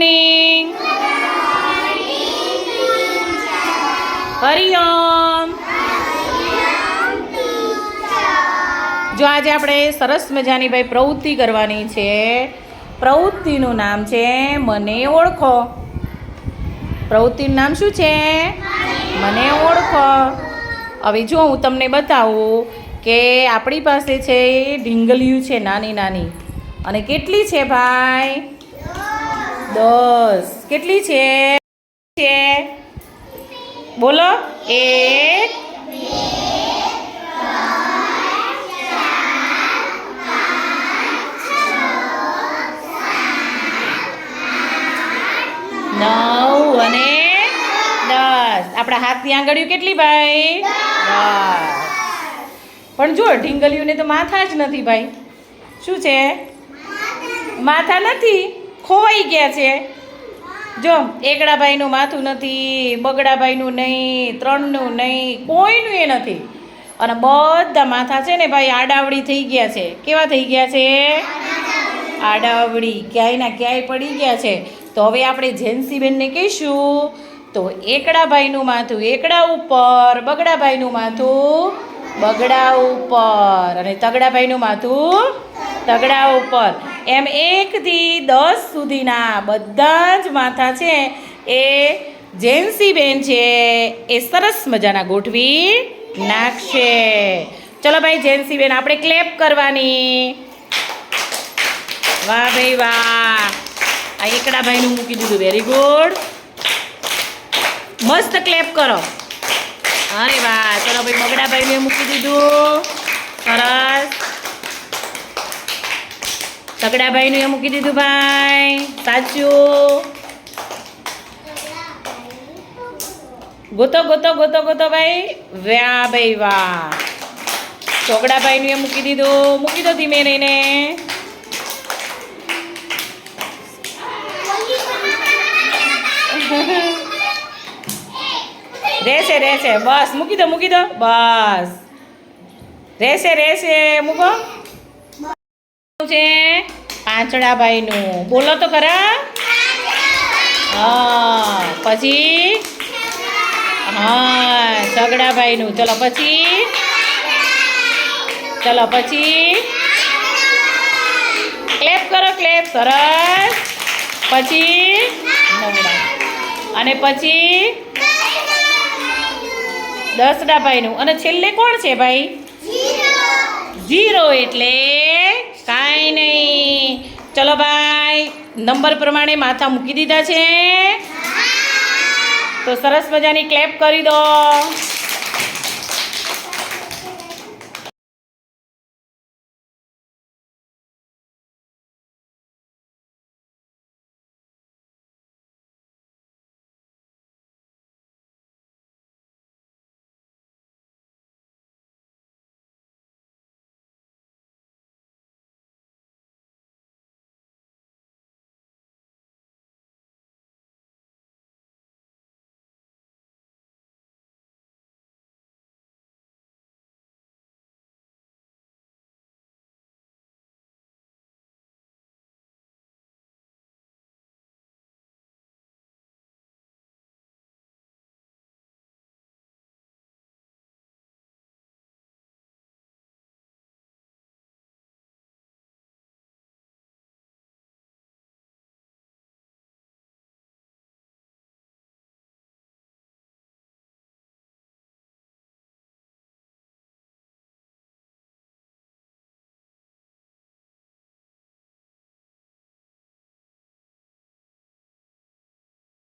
Morning Hariom જો આજે આપણે સરસ મજાની ભાઈ પ્રવૃત્તિ કરવાની છે. પ્રવૃત્તિનું નામ છે મને ઓળખો. પ્રવૃત્તિનું નામ શું છે? મને ઓળખો. હવે જો હું તમને બતાવું કે આપણી પાસે છે ઢીંગલિયું છે નાની નાની. અને કેટલી છે ભાઈ? દસ. કેટલી છે? બોલો. એક, નવ અને દસ. આપણા હાથની આંગળીઓ કેટલી ભાઈ? દસ. પણ જો, ઢીંગલીઓને તો માથા જ નથી ભાઈ. શું છે? માથા નથી? ખોવાઈ ગયા છે. જો, એકડાભાઈનું માથું નથી, બગડાભાઈનું નહીં, ત્રણનું નહીં, કોઈનું એ નથી. અને બધા માથા છે ને ભાઈ આડાવડી થઈ ગયા છે. કેવા થઈ ગયા છે? આડાવડી. ક્યાંયના ક્યાંય પડી ગયા છે. તો હવે આપણે જેન્સીબેનને કહીશું, તો એકડાભાઈનું માથું એકડા ઉપર, બગડાભાઈનું માથું બગડા ઉપર. અને તગડાભાઈનું માથું તગડા ઉપર. એમ એકથી દસ સુધીના બધા જ માથા છે એ જેન્સીબેન છે એ સરસ મજાના ગોઠવી નાખશે. ચલો ભાઈ જેન્સીબેન આપણે ક્લેપ કરવાની. વાહ ભાઈ, વાહ. આ એકડા ભાઈનું મૂકી દીધું વેરી ગુડ મસ્ત ક્લેપ કરો. અરે વાહ, ચલો ભાઈ, બગડા ભાઈને મૂકી દીધું. સરસ. તગડા ભાઈનું એ મૂકી દીધું ભાઈ. સાચું. ગોતો ગોતો ગોતો ગોતો ભાઈ. વાહ ભાઈ વાહ. ચોગડા ભાઈનું એ મૂકી દીધું. મૂકી દો ધીમે રહીને. રહેશે રહેશે. બસ, મૂકી દો મૂકી દો. બસ. રહેશે રહેશે. મૂકો. છે? પાંચડાભાઈનું બોલો તો ખરા. હા પછી? હા સગડાભાઈનું ચલો પછી? ચલો પછી? ક્લેપ કરો ક્લેપ. સરસ. પછી? નવડા અને પછી? દસડાભાઈનું અને છેલ્લે કોણ છે ભાઈ? ઝીરો એટલે કાંઈ નહીં. ચલો ભાઈ, નંબર પ્રમાણે માથા મૂકી દીધા છે. તો સરસ મજાની ક્લેપ કરી દો.